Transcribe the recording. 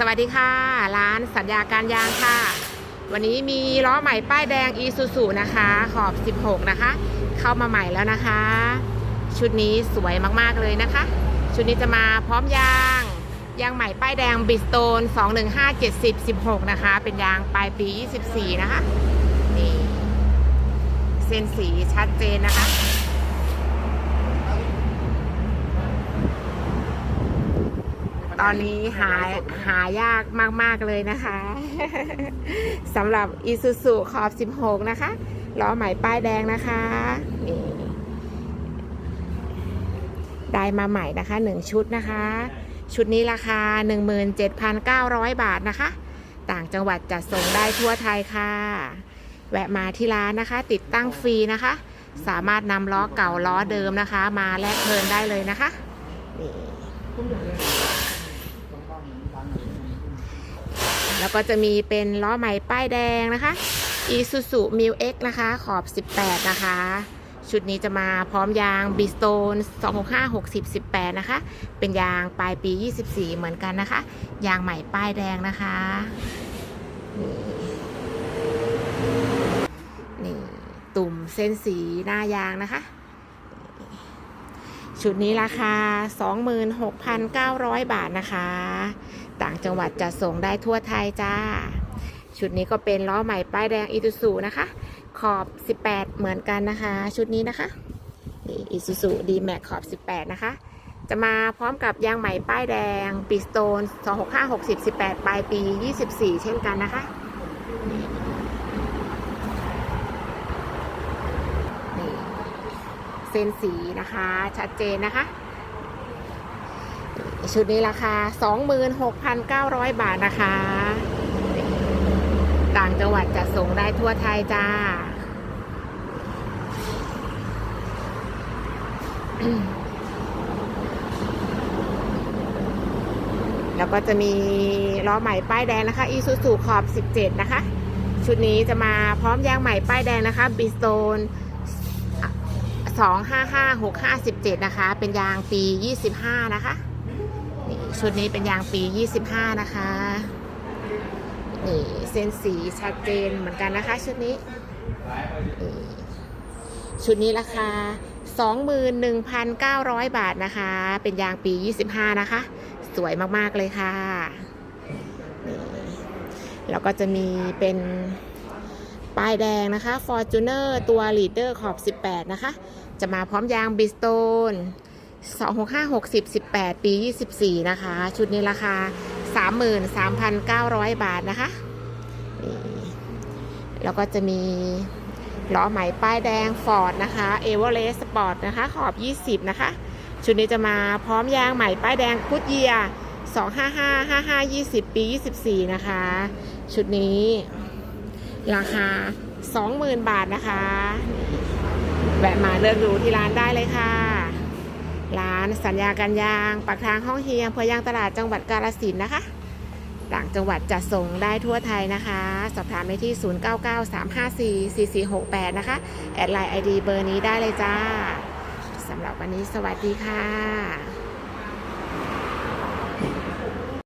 สวัสดีค่ะ ร้านสัญญาการยางค่ะ วันนี้มีล้อใหม่ป้ายแดง e s u s u นะคะ ขอบ 16 นะคะ เข้ามาใหม่แล้วนะคะ ชุดนี้สวยมากๆเลยนะคะ ชุดนี้จะมาพร้อมยาง ยางใหม่ป้ายแดงบิสโตน 215 70 16 นะคะ เป็นยางปลายปี 24 นะคะ นี่ เส้นสีชัดเจนนะคะ ตอนนี้หาหายากมาก ๆ เลยนะคะสำหรับ Isuzu ขอบ 16 นะคะล้อใหม่ป้ายแดงนะคะนี่ได้มาใหม่นะคะ 1 ชุดนะคะ ชุดนี้ราคา 17,900 บาทนะคะ ต่างจังหวัดจัดส่งได้ทั่วไทยค่ะ แวะมาที่ร้านนะคะ ติดตั้งฟรีนะคะ สามารถนำล้อเก่าล้อเดิมนะคะ มาแลกเพลินได้เลยนะคะนี่ แล้วก็จะมีเป็นล้อใหม่ป้ายแดงนะคะ Isuzu m i l X นะคะขอบ 18 นะคะ ชุดนี้จะมาพร้อมยาง Biston e 265 60 18 นะคะ เป็นยางปลายปี 24 เหมือนกันนะคะ ยางใหม่ป้ายแดงนะคะนี่นี่ตุ่มเส้นสีหน้ายางนะคะ ชุดนี้ราคา 26,900 บาทนะคะ ต่างจังหวัดจะส่งได้ทั่วไทยจ้า ชุดนี้ก็เป็นล้อใหม่ป้ายแดงอี u ู u นะคะ ขอบ 18 เหมือนกันนะคะ ชุดนี้นะคะนี่อี u ู u d m a x ขอบ 18 นะคะ จะมาพร้อมกับยางใหม่ป้ายแดงปีสโตน 265 60 18 ปลายปี 24 เช่นกันนะคะนี่เส้นสีนะคะชัดเจนนะคะ ชุดนี้ราคา 26,900 บาทนะคะ ต่างจังหวัดจะส่งได้ทั่วไทยจ้า แล้วก็จะมีล้อใหม่ป้ายแดงนะคะ Isuzu ขอบ 17 นะคะ ชุดนี้จะมาพร้อมยางใหม่ป้ายแดงนะคะ b r i s t o n 255657 นะคะ เป็นยางปี 25 นะคะ ชุดนี้เป็นยางปี 25 นะคะ นี่เส้นสีชัดเจนเหมือนกันนะคะ ชุดนี้ ชุดนี้ราคา 21,900 บาทนะคะ เป็นยางปี 25 นะคะ สวยมากๆเลยค่ะ นี่แล้วก็จะมีเป็นป้ายแดงนะคะ Fortuner ตัว Leader ขอบ 18 นะคะ จะมาพร้อมยางบิสโตน Bridgestone 265 60 18ปี24นะคะ ชุดนี้ราคา33,900บาทนะคะนี่แล้วก็จะมีล้อใหม่ป้ายแดง Ford นะคะ e v e r e s t Sport นะคะ ขอบ20นะคะ ชุดนี้จะมาพร้อมยางใหม่ป้ายแดงพุทเยีย255 55 20ปี24นะคะ ชุดนี้ราคา20,000บาทนะคะ แวะมาเลือกดูที่ร้านได้เลยค่ะ ร้านสัญญาการยางปากทางห้องเฮียอำเภอยางตลาดจังหวัดกาลสินนะคะ ต่างจังหวัดจะส่งได้ทั่วไทยนะคะ สอบถามได้ที่ 0993544468 นะคะ แอดไลน์ไอดีเบอร์นี้ได้เลยจ้าสำหรับวันนี้สวัสดีค่ะ